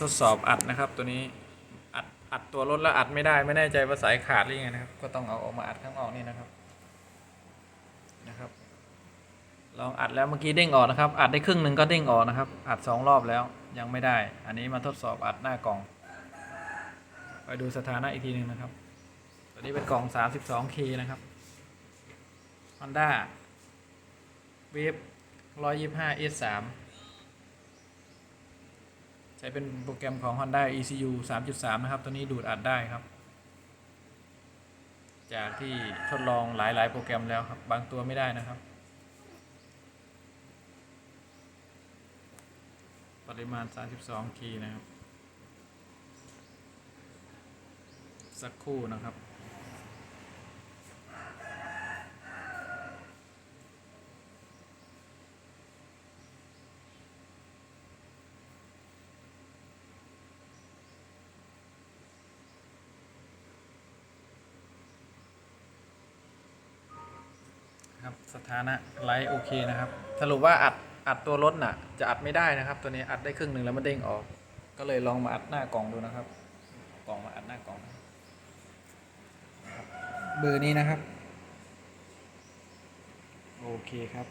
ทดสอบอัดนะครับ ตัวนี้อัดอัดตัวรถแล้วอัดไม่ได้ไม่แน่ใจว่าสายขาดหรือยังไงนะครับ ก็ต้องเอาออกมาอัดข้างนอกนี่นะครับนะครับ ลองอัดแล้วเมื่อกี้เด้งออกนะครับ อัดได้ครึ่งหนึ่งก็เด้งออกนะครับ อัดสองรอบแล้วยังไม่ได้ อันนี้มาทดสอบอัดหน้ากล่อง ไปดูสถานะอีกทีหนึ่งนะครับตัวนี้เป็นกล่อง 32 k นะครับ Honda Wave 125 S3 ใช้เป็นโปรแกรมของ Honda ECU 3.3 นะครับ ตัวนี้ดูดอัดได้ครับ จากที่ทดลองหลาย ๆ โปรแกรมแล้วครับ บางตัวไม่ได้นะครับ ปริมาณ 32คีนะครับ สักครู่นะครับ ครับสถานะไลท์โอเคนะครับ สรุปว่าอัดอัดตัวรถน่ะ จะอัดไม่ได้นะครับ ตัวนี้อัดได้ครึ่งหนึ่งแล้วมันเด้งออก ก็เลยลองมาอัดหน้ากล่องดูนะครับ กล่องมาอัดหน้ากล่องเบอร์นี้นะครับ โอเคครับ